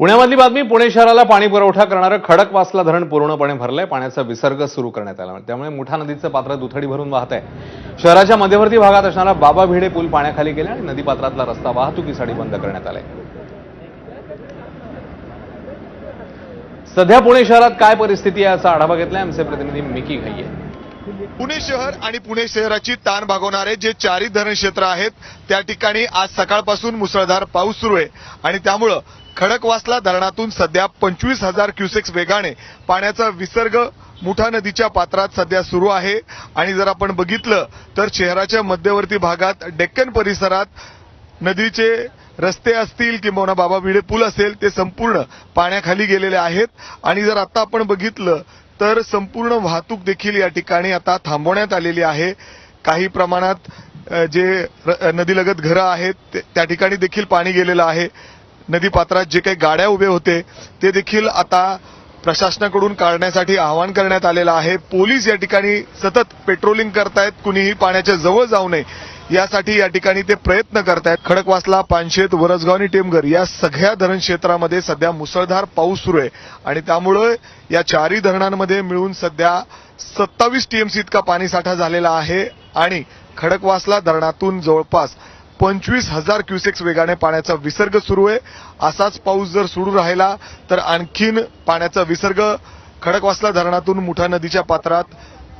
पुण्यामधली बातमी पुणे शहराला पाणी पुरवठा करणारं खडकवासला धरण पूर्णपणे भरलंय. पाण्याचा विसर्ग सुरू करण्यात आला. त्यामुळे मुठा नदीचं पात्र दुथडी भरून वाहत आहे. शहराच्या मध्यवर्ती भागात असणारा बाबा भिडे पूल पाण्याखाली गेला आणि नदीपात्रातला रस्ता वाहतुकीसाठी बंद करण्यात आलाय. सध्या पुणे शहरात काय परिस्थिती आहे याचा आढावा घेतलाय आमचे प्रतिनिधी मिकी घाईये. पुणे शहर आणि पुणे शहराची ताण भागवणारे जे चारी धरण क्षेत्र आहेत त्या ठिकाणी आज सकाळपासून मुसळधार पाऊस सुरू आहे. आणि त्यामुळं खडकवासला धरणातून सध्या पंचवीस हजार क्युसेक्स वेगाने पाण्याचा विसर्ग मुठा नदीच्या पात्रात सध्या सुरू आहे. आणि जर आपण बघितलं तर शहराच्या मध्यवर्ती भागात डेक्कन परिसरात नदीचे रस्ते असतील किंवा बाबा भिडे पूल असेल ते संपूर्ण पाण्याखाली गेलेले आहेत. आणि जर आता आपण बघितलं तर संपूर्ण वाहतूक देखील या ठिकाणी आता थांबवण्यात आलेली आहे. काही प्रमाणात जे र- नदीलगत घरं आहेत त्या ठिकाणी देखील पाणी गेलेलं आहे. नदीपात्रात जे काही गाड्या उभे होते ते देखील आता प्रशासनाकडून काढण्यासाठी आवाहन करण्यात आलेलं आहे. पोलीस या ठिकाणी सतत पेट्रोलिंग करतायत. कुणीही पाण्याच्या जवळ जाऊ नये. यासाठी या ठिकाणी ते प्रयत्न करतायत. खडकवासला पानशेत वरसगाव आणि टेमघर या सगळ्या धरण क्षेत्रामध्ये सध्या मुसळधार पाऊस सुरू आहे. आणि त्यामुळे या चारही धरणांमध्ये मिळून सध्या सत्तावीस टीएमसी इतका पाणीसाठा झालेला आहे. आणि खडकवासला धरणातून जवळपास पंचवीस हजार क्युसेक्स वेगाने पाण्याचा विसर्ग सुरू आहे. असाच पाऊस जर सुरू राहिला तर आणखीन पाण्याचा विसर्ग खडकवासला धरणातून मुठा नदीच्या पात्रात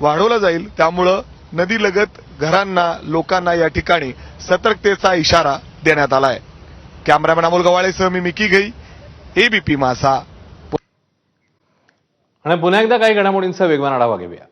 वाढवला जाईल. त्यामुळं नदीलगत घरांना लोकांना या ठिकाणी सतर्कतेचा इशारा देण्यात आलाय. कॅमेरामॅन अमोल गवाळेसह मी मिकी घई एबीपी मासा. आणि पुन्हा एकदा काही घडामोडींचा वेगवान आढावा घेऊया.